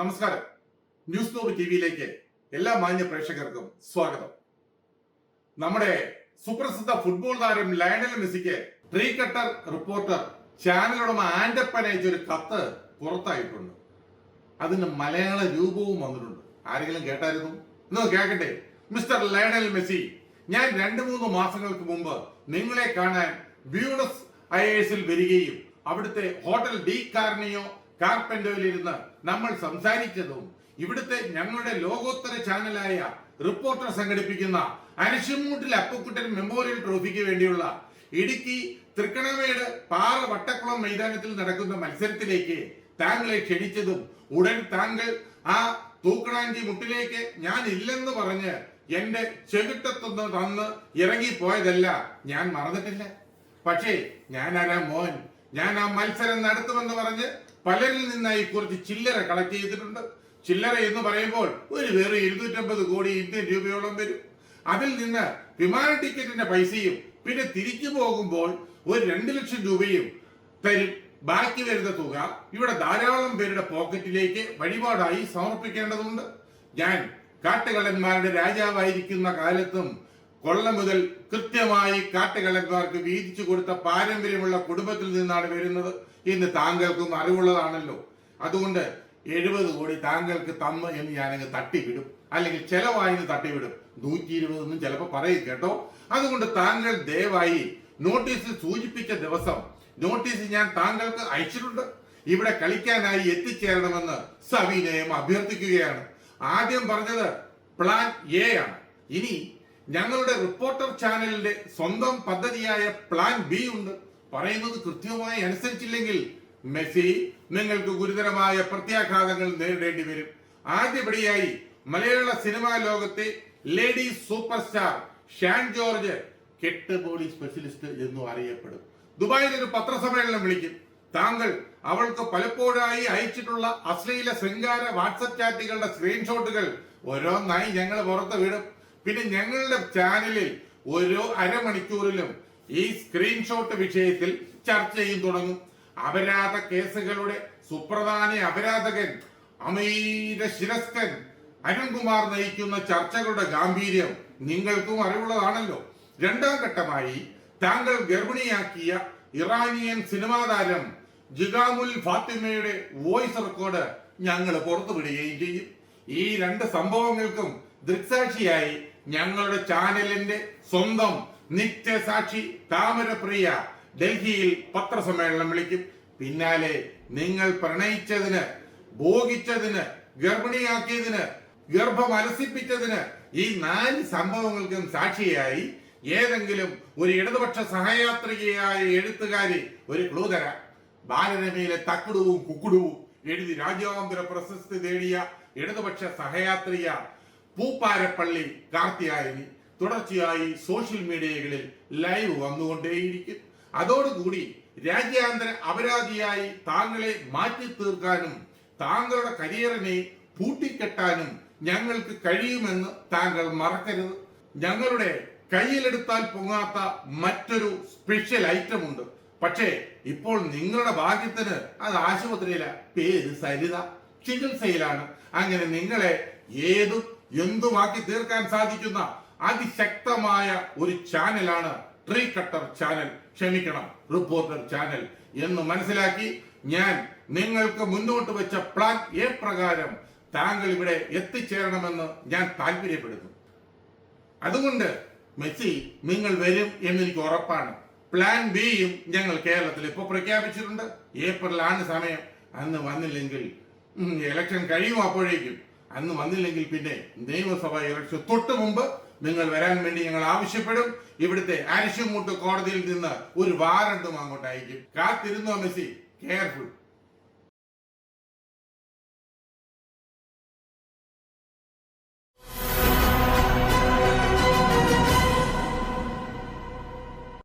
നമസ്കാരം. News knob T വിയിലേക്ക് എല്ലാ മാന്യ പ്രേക്ഷകർക്കും സ്വാഗതം. നമ്മുടെ സുപ്രസിദ്ധ ഫുട്ബോൾ താരം ലയണൽ മെസ്സിക്ക് ട്രീ കട്ടർ റിപ്പോർട്ടർ ചാനൽ ഉടമ ആൻഡപ്പൻ അയച്ച ഒരു കത്ത് പുറത്തായിട്ടുണ്ട്. അതിന് മലയാള രൂപവും വന്നിട്ടുണ്ട്. ആരെങ്കിലും കേട്ടായിരുന്നു? ഇന്ന് കേൾക്കട്ടെ. മിസ്റ്റർ ലയണൽ മെസ്സി ഞാൻ രണ്ട് മൂന്ന് മാസങ്ങൾക്ക് മുമ്പ് നിങ്ങളെ കാണാൻ ബ്യൂണസ് അയേഴ്സിൽ വരികയും അവിടുത്തെ ഹോട്ടൽ ഡി കാർണിയോ കാർപ്പൻഡോയിൽ ഇരുന്ന് നമ്മൾ സംസാരിച്ചതും ഇവിടുത്തെ ഞങ്ങളുടെ ലോകോത്തര ചാനലായ റിപ്പോർട്ടർ സംഘടിപ്പിക്കുന്ന അനശിമൂട്ടിൽ അപ്പക്കുട്ടൻ മെമ്മോറിയൽ ട്രോഫിക്ക് വേണ്ടിയുള്ള ഇടുക്കി തൃക്കണമേട് പാറ വട്ടക്കുളം മൈതാനത്തിൽ നടക്കുന്ന മത്സരത്തിലേക്ക് താങ്കളെ ക്ഷണിച്ചതും ഉടൻ താങ്കൾ ആ തൂക്കണാഞ്ചി മുട്ടിലേക്ക് ഞാൻ ഇല്ലെന്ന് പറഞ്ഞ് എന്റെ ചെകിട്ടത്തൊന്ന് തന്ന് ഇറങ്ങിപ്പോയതല്ല ഞാൻ മറന്നിട്ടില്ല. പക്ഷേ ഞാനാരാ മോൻ? ഞാൻ ആ മത്സരം നടത്തുമെന്ന് പറഞ്ഞ് പലരിൽ നിന്നായി കുറച്ച് ചില്ലറ കളക്ട് ചെയ്തിട്ടുണ്ട്. ചില്ലറ എന്ന് പറയുമ്പോൾ ഒരു വെറും ഇരുന്നൂറ്റമ്പത് കോടി ഇന്ത്യൻ രൂപയോളം വരും. അതിൽ നിന്ന് വിമാന ടിക്കറ്റിന്റെ പൈസയും പിന്നെ തിരിച്ചു പോകുമ്പോൾ ഒരു രണ്ട് ലക്ഷം രൂപയും തരും. ബാക്കി വരുന്ന തുക ഇവിടെ ധാരാളം പേരുടെ പോക്കറ്റിലേക്ക് വഴിപാടായി സമർപ്പിക്കേണ്ടതുണ്ട്. ഞാൻ കാട്ടുകളന്മാരുടെ രാജാവായിരിക്കുന്ന കാലത്തും കൊള്ള മുതൽ കൃത്യമായി കാട്ടുകളന്മാർക്ക് വീതിച്ചു കൊടുത്ത പാരമ്പര്യമുള്ള കുടുംബത്തിൽ നിന്നാണ് വരുന്നത്. ഇന്ന് താങ്കൾക്കും അറിവുള്ളതാണല്ലോ. അതുകൊണ്ട് എഴുപത് കോടി താങ്കൾക്ക് തമ്മ എന്ന് ഞാനങ്ങ് തട്ടിവിടും. അല്ലെങ്കിൽ ചെലവായി തട്ടിവിടും. നൂറ്റി ഇരുപതൊന്നും ചിലപ്പോൾ പറയും കേട്ടോ. അതുകൊണ്ട് താങ്കൾ ദയവായി നോട്ടീസ് സൂചിപ്പിച്ച ദിവസം നോട്ടീസ് ഞാൻ താങ്കൾക്ക് അയച്ചിട്ടുണ്ട്. ഇവിടെ കളിക്കാനായി എത്തിച്ചേരണമെന്ന് സവിനയം അഭ്യർത്ഥിക്കുകയാണ്. ആദ്യം പറഞ്ഞത് പ്ലാൻ എ ആണ്. ഇനി ഞങ്ങളുടെ റിപ്പോർട്ടർ ചാനലിന്റെ സ്വന്തം പദ്ധതിയായ പ്ലാൻ ബി ഉണ്ട്. പറയുന്നത് കൃത്യമായി അനുസരിച്ചില്ലെങ്കിൽ മെസ്സി നിങ്ങൾക്ക് ഗുരുതരമായ പ്രത്യാഘാതങ്ങൾ നേരിടേണ്ടി വരും. ആദ്യപടിയായി മലയാള സിനിമാ ലോകത്തെ lady super star Shan George കെട്ട് ബോഡി സ്പെഷ്യലിസ്റ്റ് എന്നും അറിയപ്പെടും. ദുബായിൽ ഒരു പത്രസമ്മേളനം വിളിക്കും. താങ്കൾ അവൾക്ക് പലപ്പോഴായി അയച്ചിട്ടുള്ള അശ്ലീല ശൃംഗാര വാട്സപ്പ് ചാറ്റുകളുടെ സ്ക്രീൻഷോട്ടുകൾ ഓരോന്നായി ഞങ്ങൾ പുറത്ത് വിടും പിന്നെ ഞങ്ങളുടെ ചാനലിൽ ഓരോ അരമണിക്കൂറിലും ഈ സ്ക്രീൻഷോട്ട് വിഷയത്തിൽ ചർച്ച ചെയ്യും തുടങ്ങും. അപരാധ കേസുകളുടെ സുപ്രധാന അപരാധകൻ അമീര ശിരസ്കൻ അരുൺകുമാർ നയിക്കുന്ന ചർച്ചകളുടെ ഗാംഭീര്യം നിങ്ങൾക്കും അറിവുള്ളതാണല്ലോ. രണ്ടാം ഘട്ടമായി താങ്കൾ ഗർഭിണിയാക്കിയ ഇറാനിയൻ സിനിമാ താരം ജിഗാമുൽ ഫാത്തിമയുടെ വോയിസ് റെക്കോർഡ് ഞങ്ങൾ പുറത്തുവിടുകയും ചെയ്യും. ഈ രണ്ട് സംഭവങ്ങൾക്കും ദൃക്സാക്ഷിയായി ഞങ്ങളുടെ ചാനലിന്റെ സ്വന്തം നിത്യസാക്ഷി താമരപ്രിയ ഡൽഹിയിൽ പത്രസമ്മേളനം വിളിക്കും. പിന്നാലെ നിങ്ങൾ പ്രണയിച്ചതിന് ഭോഗിച്ചതിന് ഗർഭിണിയാക്കിയതിന് ഗർഭം അലസിപ്പിച്ചതിന് ഈ നാല് സംഭവങ്ങൾക്കും സാക്ഷിയായി ഏതെങ്കിലും ഒരു ഇടതുപക്ഷ സഹയാത്രികയായ എഴുത്തുകാരി ഒരു ക്ലൂ തരാം. ബാലരമയിലെ തക്കുടുവും കുക്കുടുവും എഴുതി രാജ്യാന്തര പ്രശസ്തി നേടിയ ഇടതുപക്ഷ സഹയാത്രിക പൂപ്പാരപ്പള്ളി കാർത്തിയായനി തുടർച്ചയായി സോഷ്യൽ മീഡിയകളിൽ ലൈവ് വന്നുകൊണ്ടേയിരിക്കും. അതോടുകൂടി രാജ്യാന്തര അപരാധിയായി താങ്കളെ മാറ്റി തീർക്കാനും താങ്കളുടെ കരിയറിനെ പൂട്ടിക്കെട്ടാനും ഞങ്ങൾക്ക് കഴിയുമെന്ന് താങ്കൾ മറക്കരുത്. ഞങ്ങളുടെ കയ്യിലെടുത്താൽ പൊങ്ങാത്ത മറ്റൊരു സ്പെഷ്യൽ ഐറ്റം ഉണ്ട്. പക്ഷേ ഇപ്പോൾ നിങ്ങളുടെ ഭാഗ്യത്തിന് അത് ആശുപത്രിയില. പേര് സരിത. ചികിത്സയിലാണ്. അങ്ങനെ നിങ്ങളെ ഏതും എന്തുമാക്കി തീർക്കാൻ സാധിക്കുന്ന അതിശക്തമായ ഒരു ചാനലാണ് ട്രീ കട്ടർ ചാനൽ. ക്ഷമിക്കണം റിപ്പോർട്ടർ ചാനൽ. എന്ന് മനസ്സിലാക്കി ഞാൻ നിങ്ങൾക്ക് മുന്നോട്ട് വെച്ച പ്ലാൻ എ പ്രകാരം താങ്കൾ ഇവിടെ എത്തിച്ചേരണമെന്ന് ഞാൻ താല്പര്യപ്പെടുന്നു. അതുകൊണ്ട് മെസ്സി നിങ്ങൾ വരും എന്നെനിക്ക് ഉറപ്പാണ്. പ്ലാൻ ബിയും ഞങ്ങൾ കേരളത്തിൽ ഇപ്പോൾ പ്രഖ്യാപിച്ചിട്ടുണ്ട്. ഏപ്രിലാണ് സമയം. അന്ന് വന്നില്ലെങ്കിൽ ഇലക്ഷൻ കഴിയും അപ്പോഴേക്കും. അന്ന് വന്നില്ലെങ്കിൽ പിന്നെ നിയമസഭാ ഇലക്ഷൻ തൊട്ട് മുമ്പ് നിങ്ങൾ വരാൻ വേണ്ടി ഞങ്ങൾ ആവശ്യപ്പെടും. ഇവിടുത്തെ അരിശുമുട്ട് കോടതിയിൽ നിന്ന് ഒരു വാറണ്ടും അങ്ങോട്ട് കാത്തിരുന്നോ മെസ്സി? കെയർഫുൾ